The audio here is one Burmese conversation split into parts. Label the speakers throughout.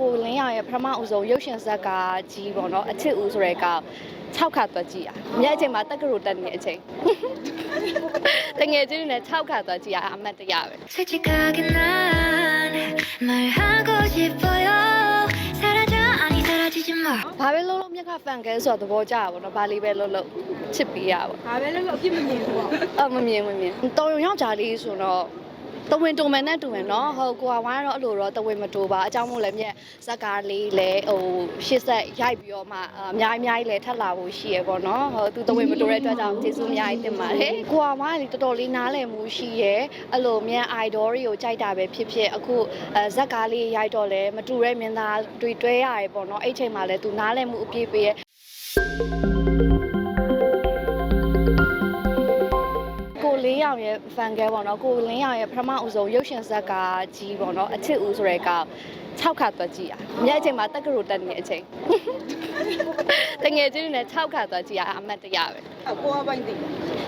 Speaker 1: ကိုလင်းရရဲ့ပထမအဦးဆုံးရုပ်ရှင်ဇာတ်ကားကြီးပေါ့နော်အချစ်ဦးဆိုတဲ့က6ခါသွားကြည့်ရအများအချိန်မှာတက္ကသိုလ်တက်နေတဲ့အချိန်တငယ်ချင်းတွေနဲ့6ခါသွားကြည့်ရအမှတ်တရပဲ
Speaker 2: စိတ်ချကကနာမဟာကိုရှိဖို့ရဆရာကြအနီဆရာချစ်ချင်မှာ
Speaker 1: ဘာပဲလုံးလုံးမြက်ကဖန်ကဲဆိုတော့သဘောကျတာပေါ့နော်ဘာလေးပဲလုံးလုံးချစ်ပေးရပေါ့
Speaker 3: ဘာပဲလုံးလုံးအပြစ်မမြင်ဘူးပေါ့
Speaker 1: အမမြင်မမြင်တော်ရုံယောက်ျားလေးဆိုတော့ တဝင်တုံမယ်နဲ့တူမယ်နော်ဟုတ်ကိုကဝိုင်းတော့အဲ့လိုတော့တဝင်မတူပါအကြောင်းမို့လည်းမြက်ဇက်ကားလေးလည်းဟိုရှစ်ဆက်ရိုက်ပြီးတော့မှအများအများကြီးလည်းထပ်လာဖို့ရှိရပေါ့နော်ဟုတ်သူတဝင်မတူတဲ့အတွက်ကြောင့်ကျေးဇူးအများကြီးတင်ပါတယ်ကိုကဝိုင်းလည်းတော်တော်လေးနားလည်မှုရှိရအဲ့လိုမြက် idol တွေကိုကြိုက်တာပဲဖြစ်ဖြစ်အခုအဲဇက်ကားလေးရိုက်တော့လည်းမတူတဲ့မြင်သားတွေတွဲရတယ်ပေါ့နော်အဲ့ချိန်မှာလည်းသူနားလည်မှုအပြည့်ပေးရကို လင်းရောင်ရဲ့ fan girl ပေါ့နော်ကိုလင်းရောင်ရဲ့ပထမအဦးဆုံးရုပ်ရှင်ဇာတ်ကားကြီးပေါ့နော်အချစ်ဦးဆိုတဲ့ကောင်6ခါသွားကြည့်ရအမြဲအချိန်မှာတက္ကသိုလ်တက်နေတဲ့အချိန်တငယ်ချင်းတွေနဲ့6ခါသွားကြည့်ရအမတ်တရပဲ
Speaker 3: အကိုကပိုင်းတည်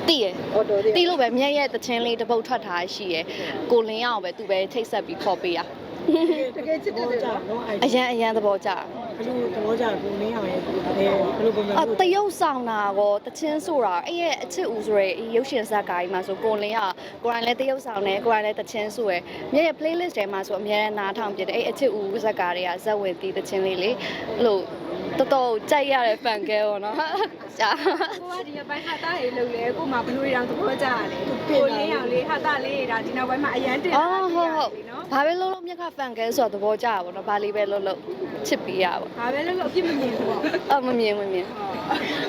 Speaker 1: တည်ရ
Speaker 3: အော်တော်တယ်
Speaker 1: တီးလို့ပဲမြက်ရဲ့တချင်းလေးတစ်ပုတ်ထွက်ထားရှိရယ်ကိုလင်းရောင်ပဲသူပဲထိတ်ဆက်ပြီးခေါ်ပေးရ
Speaker 3: တကယ်ချစ်တယ်နော်
Speaker 4: နော်အဲ့
Speaker 1: အရန်အရန်သဘောကျ
Speaker 4: ဘယ်လိုသဘောကျကိုနင်းအောင်ရဲ့ဘယ်ဘယ်လိုပုံစံ
Speaker 1: အ
Speaker 4: မျိုး
Speaker 1: တရုပ်ဆောင်တာကောတချင်းဆိုတာအဲ့ရဲ့အချစ်ဦးဆိုရဲရုပ်ရှင်ဇာတ်ကားကြီးမှာဆိုကိုလင်းကကိုရိုင်းလည်းတရုပ်ဆောင်တယ်ကိုရိုင်းလည်းတချင်းဆိုရယ်မြရဲ့ playlist ထဲမှာဆိုအများနဲ့နားထောင်ပြတယ်အဲ့အချစ်ဦးဇာတ်ကားတွေကဇက်ဝင်တီးတချင်းလေးလေအဲ့လို တော်တော်ကြိုက်ရတဲ့ fan girl ပေါ့နော်ကြာ
Speaker 3: ကိုကဒီဘက်ဟာတာရေးလို့လေကိုမှဘလူးရောင်သဘောကျရတယ်ကိုလင်းရောင်လေးဟာတာလေးဒါဒီနောက်ပိုင်းမှာအရန်တင်
Speaker 1: အော်ဟုတ်ဟုတ်ဘာပဲလုံးလုံးမြက်က fan girl ဆိုတော့သဘောကျတာပေါ့နော်ဘာလေးပဲလုံးလုံးချစ်ပေးရပါ
Speaker 3: ဒါပဲလို့လို့အပြစ်မမြင်ဘူးပေါ့
Speaker 1: အမမြင်မမြင်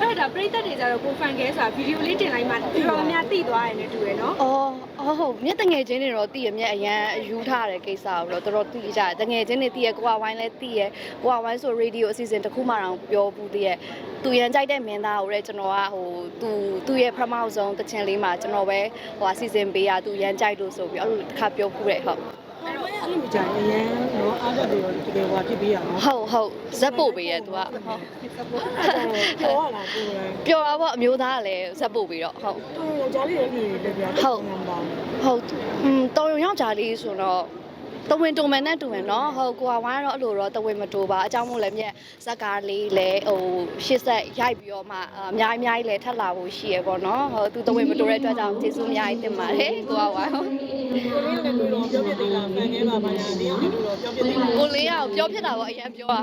Speaker 3: အဲ့ဒါပြိသက်တွေကြတော့ကိုဖန်ကဲဆိုတာဗီဒီယိုလေးတင်လိုက်မှဒီတော့အများသိသွားတယ်နဲ့တူရယ်နော်
Speaker 1: အော်အော်ဟုတ်မြက်တငယ်ချင်းတွေတော့တည်ရမြက်အရန်ယူထားတဲ့ကိစ္စကိုတော့တော်တော်တည်ကြတယ်တငယ်ချင်းတွေတည်ရကိုကဝိုင်းလဲတည်ရကိုကဝိုင်းဆိုရေဒီယိုအစီအစဉ်တစ်ခုမှတော့ပြောဘူးတည်ရသူရန်ကြိုက်တဲ့မင်းသားကိုလည်းကျွန်တော်ကဟိုသူသူရဲ့ပထမဆုံးတချင်လေးမှာကျွန်တော်ပဲဟိုအစီအစဉ်ပေးရသူရန်ကြိုက်လို့ဆိုပြီးအဲ့လိုတစ်ခါပြောဖူးတယ်ဟုတ်
Speaker 4: အဲ့လိုမကြရင်အရင်နော်အားတက်ပြီးတော့တကယ်ဟိုဖြစ်ပြီးရအောင်
Speaker 1: ဟုတ်ဟုတ်ဇက်ပို့ပေးရသူကဟုတ်
Speaker 4: ပြောရလားကိုယ်လည်း
Speaker 1: ပြောတာပေါ့အမျိုးသားကလည်းဇက်ပို့ပြီးတော့ဟုတ်
Speaker 4: သူယောက်ျားလေးတွေလည်းပြပြပါ
Speaker 1: ဟုတ်อืมတော်ရုံယောက်ျားလေးဆိုတော့ တဝင်တုံမယ်နဲ့တူမယ်နော်ဟုတ်ကိုကဝိုင်းတော့အဲ့လိုတော့တဝင်မတူပါအကြောင်းမို့လည်းမြက်ဇက်ကားလေးလည်းဟိုရှစ်ဆက်ရိုက်ပြီးတော့မှအများအများကြီးလည်းထပ်လာဖို့ရှိရပေါ့နော်ဟုတ်သူတဝင်မတူတဲ့အတွက်ကြောင့်ကျေးဇူးအများကြီးတင်ပါတယ်ကိုကဝိုင်းဟုတ်
Speaker 4: ကိုလေးလည်းလို့ပြောပြသေးလားဖန်ခဲပါပါညာတရားလည်းလို့ပြောပြသေးလား
Speaker 1: ကိုလေးကပြောဖြစ်တာပေါ့အရင်ပြောတာ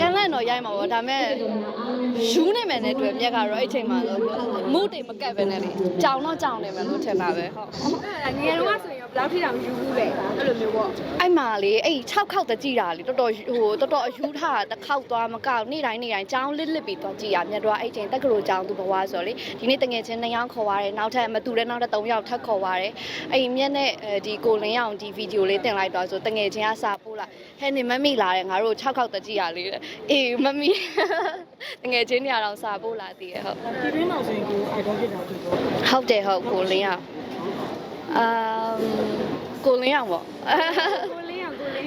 Speaker 1: ကန်လန့်တော့ရိုက်မှာပေါ့ဒါပေမဲ့ယူနေမယ်နဲ့တွေ့မြက်ကတော့အဲ့ချိန်မှာတော့မုတ်တွေမကတ်ပဲနဲ့လေကြောင်တော့ကြောင်နေမယ်လို့ထင်တာပဲဟုတ်
Speaker 3: အဲ့ဒါငယ်တော့ဆိုရင် ဘယ်လောက်ထိတောင်ယူဘူးလဲအဲ့လိုမျိုးပေါ့
Speaker 1: အဲ့မှာလေအဲ့6ခေါက်တကြည့်တာလေတော်တော်ဟိုတော်တော်အယူထားတာတစ်ခေါက်သွားမကောက်နေ့တိုင်းနေ့တိုင်းကြောင်းလစ်လစ်ပြီးသွားကြည့်ရမြတ်တော့အဲ့ချိန်တက်ကလေးကြောင်းသူဘဝဆိုတော့လေဒီနေ့တငယ်ချင်း2ယောက်ခေါ်သွားတယ်နောက်ထပ်မတူတဲ့နောက်ထပ်3ယောက်ထပ်ခေါ်သွားတယ်အဲ့မြက်နဲ့ဒီကိုလင်းအောင်ဒီဗီဒီယိုလေးတင်လိုက်တော့ဆိုတငယ်ချင်းကစာပို့လာဟဲ့နေမမိလာတယ်ငါတို့6ခေါက်တကြည့်ရလေအေးမမိတငယ်ချင်းတွေကတော့စာပို့လာသေးရဟုတ်
Speaker 4: ဒီရင်းမှာဆိုရင်ကိုအိုက်တော့ဖြစ်တာသူပေါ့
Speaker 1: ဟုတ်တယ်ဟုတ်ကိုလင်းအောင် အမ်ကိုလင်းအောင်ပေါ့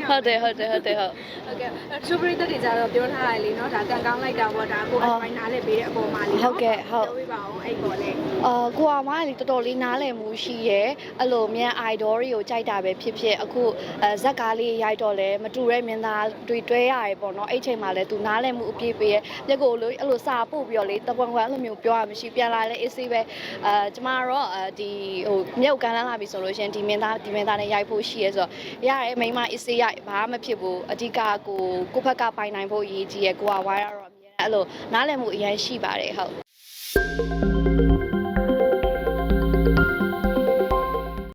Speaker 1: ဟုတ်တယ်ဟုတ်တယ်ဟုတ်တယ်ဟုတ်
Speaker 3: ဟုတ်ကဲ့သူပရိသတ်တွေကြတော့ပြောထားတယ်လေနော်ဒါကန်ကောင်းလိုက်တာပေါ့ဒါကိုအပိုင်းနားလဲပေးတဲ့အပေါ်မှာလေ
Speaker 1: ဟုတ်ကဲ့ဟုတ်
Speaker 3: ပြောပြပါအောင်အဲ့ပေါ်လေ
Speaker 1: အာကိုကမားလေတော်တော်လေးနားလည်မှုရှိရဲအဲ့လိုမြန် idol တွေကိုကြိုက်တာပဲဖြစ်ဖြစ်အခုအဲဇက်ကားလေးရိုက်တော့လဲမတူတဲ့မြင်သားတွေတွဲရတယ်ပေါ့နော်အဲ့ချိန်မှာလဲသူနားလည်မှုအပြည့်ပေးရဲမြက်ကိုလို့အဲ့လိုစာပို့ပြီးတော့လေတပွန်ကွန်အဲ့လိုမျိုးပြောရမရှိပြန်လာလဲအေးဆေးပဲအာကျမတော့အဲဒီဟိုမြုပ်ကန်လန်းလာပြီဆိုလို့ရှင်ဒီမြင်သားဒီမြင်သားနဲ့ရိုက်ဖို့ရှိရဲဆိုတော့ရတယ်မိမအေးဆေးရိုက်ဘာမှမဖြစ်ဘူးအဓိကကိုကိုဖက်ကပိုင်နိုင်ဖို့အရေးကြီးရဲကိုကဝါရတော့အမြဲအဲ့လိုနားလည်မှုအရင်ရှိပါတယ်ဟုတ်